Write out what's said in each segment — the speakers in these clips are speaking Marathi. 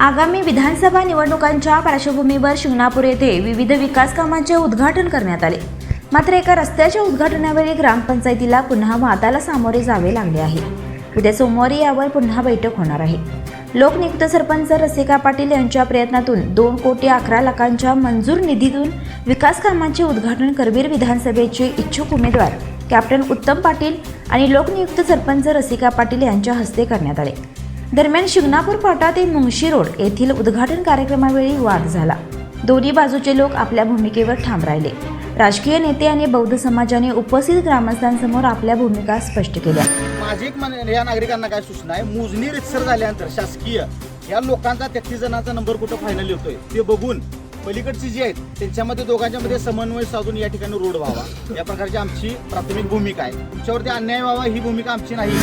आगामी विधानसभा निवडणुकांच्या पार्श्वभूमीवर शिंगणापूर येथे विविध विकास कामांचे उद्घाटन करण्यात आले. मात्र एका रस्त्याच्या उद्घाटनावेळी ग्रामपंचायतीला पुन्हा वादाला सामोरे जावे लागले आहे. उद्या सोमवारी यावर पुन्हा बैठक होणार आहे. लोकनियुक्त सरपंच रसिका पाटील यांच्या प्रयत्नातून दोन कोटी अकरा लाखांच्या मंजूर निधीतून विकास कामांचे उद्घाटन करवीर विधानसभेचे इच्छुक उमेदवार कॅप्टन उत्तम पाटील आणि लोकनियुक्त सरपंच रसिका पाटील यांच्या हस्ते करण्यात आले. दरम्यान शिंगणापूर फाटा ते मुंगशी रोड येथील उद्घाटन कार्यक्रमावेळी वाद झाला. दोन्ही बाजूचे लोक आपल्या भूमिकेवर ठाम राहिले. राजकीय नेते आणि बौद्ध समाजाने उपस्थित ग्रामस्थांसमोर आपल्या भूमिका स्पष्ट केल्या. माझी एक या नागरिकांना काय सूचना आहे? मोजणी रितसर झाल्यानंतर शासकीय या लोकांचा तेहतीस जणांचा नंबर कुठं फायनल येतोय? ते बघून पलीकडची जी आहेत त्यांच्यामध्ये दोघांच्या मध्ये समन्वय साधून या ठिकाणी रोड व्हावा. या प्रकारची आमची प्राथमिक भूमिका आहे. तुमच्यावरती अन्याय व्हावा ही भूमिका आमची नाही.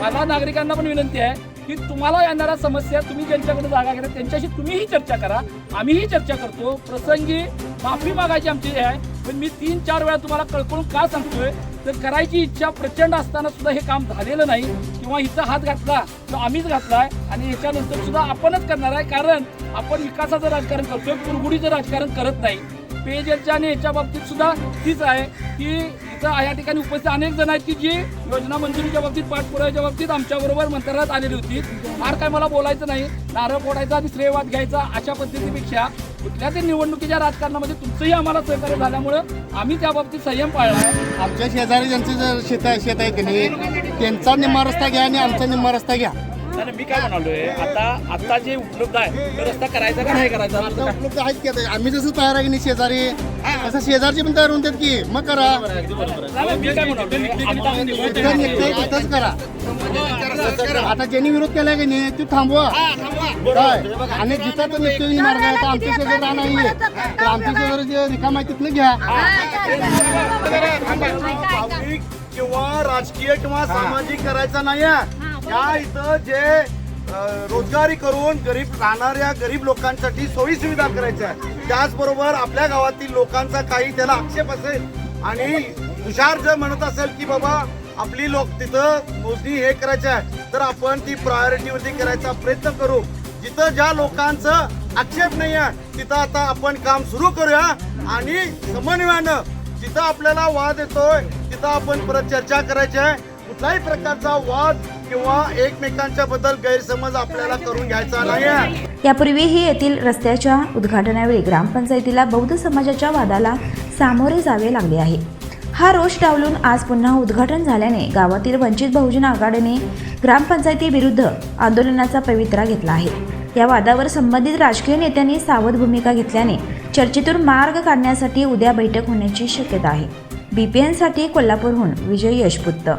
मला नागरिकांना पण विनंती आहे की तुम्हाला येणाऱ्या समस्या तुम्ही ज्यांच्याकडे जागा घेता त्यांच्याशी तुम्हीही चर्चा करा. आम्हीही चर्चा करतो. प्रसंगी माफी मागायची आमची हे आहे. पण मी तीन चार वेळा तुम्हाला कळकळून का सांगतोय? तर करायची इच्छा प्रचंड असताना सुद्धा हे काम झालेलं नाही. किंवा हिचा हात घातला तो आम्हीच घातलाय. आणि याच्यानंतर सुद्धा आपणच करणार आहे. कारण आपण विकासाचं राजकारण करतोय कुरगुडीचं राजकारण करत नाही. पेयजलच्या आणि याच्या बाबतीत सुद्धा तीच आहे की तर या ठिकाणी उपस्थित अनेक जण आहेत की जी योजना मंजुरीच्या बाबतीत पाठपुराव्याच्या बाबतीत आमच्याबरोबर मंत्रालयात आलेली होती. फार काय मला बोलायचं नाही. नारळ फोडायचा आणि श्रेयवाद घ्यायचा अशा पद्धतीपेक्षा कुठल्या तरी निवडणुकीच्या राजकारणामध्ये तुमचंही आम्हाला सहकार्य झाल्यामुळं आम्ही त्या बाबतीत संयम पाळला. आहे आमच्या शेजारी ज्यांचं जर शेत आहे शेत आहे की नाही त्यांचा निम्मा रस्ता घ्या आणि आमचा निम्मा रस्ता घ्या. आणि मी काय म्हणालोय आता आता जे उपलब्ध आहे तो रस्ता करायचा का नाही करायचा? आता उपलब्ध आहेत की आता? आम्ही जसं तयार आहे की नाही शेजारी? तसं शेजारचे पण तयार होतात की मग करा. नाही, मी काय म्हणालोय आता निघतंय तिथंच करा. आता ज्यांनी विरोध केलाय की नाही ते थांबवा. काय? आणि जिथं तो निघतोय मार्ग आहे तर आमच्या शेजारी राहणार नाहीये. तर आमच्या शेजारी जे रिकाम आहे तिथनं घ्या. किंवा राजकीय किंवा सामाजिक करायचा नाही या इथं जे रोजगारी करून गरीब राहणाऱ्या गरीब लोकांसाठी सोयी सुविधा करायच्या आहे. त्याचबरोबर आपल्या गावातील लोकांचा काही त्याला आक्षेप असेल आणि हुशार जर म्हणत असेल की बाबा आपली लोक तिथं मोजणी हे करायचं आहे तर आपण ती प्रायोरिटीवरती करायचा प्रयत्न करू जिथं ज्या लोकांचं आक्षेप नाही आहे तिथं आता आपण काम सुरू करूया आणि समन्वयानं जिथं आपल्याला वाद येतोय तिथं आपण परत चर्चा करायची आहे कुठल्याही प्रकारचा वाद किंवा एकमेकांच्या बद्दल गैरसमज आपल्याला करून घ्यायचा नाही. यापूर्वीही येथील रस्त्याच्या उद्घाटनावेळी ग्रामपंचायतीला बौद्ध समाजाच्या वादाला सामोरे जावे लागले आहे. हा रोष डावलून आज पुन्हा उद्घाटन झाल्याने गावातील वंचित बहुजन आघाडीने ग्रामपंचायतीविरुद्ध आंदोलनाचा पवित्रा घेतला आहे. या वादावर संबंधित राजकीय नेत्यांनी सावध भूमिका घेतल्याने चर्चेतून मार्ग काढण्यासाठी उद्या बैठक होण्याची शक्यता आहे. बीपीएनसाठी कोल्हापूरहून विजय यशपुत्त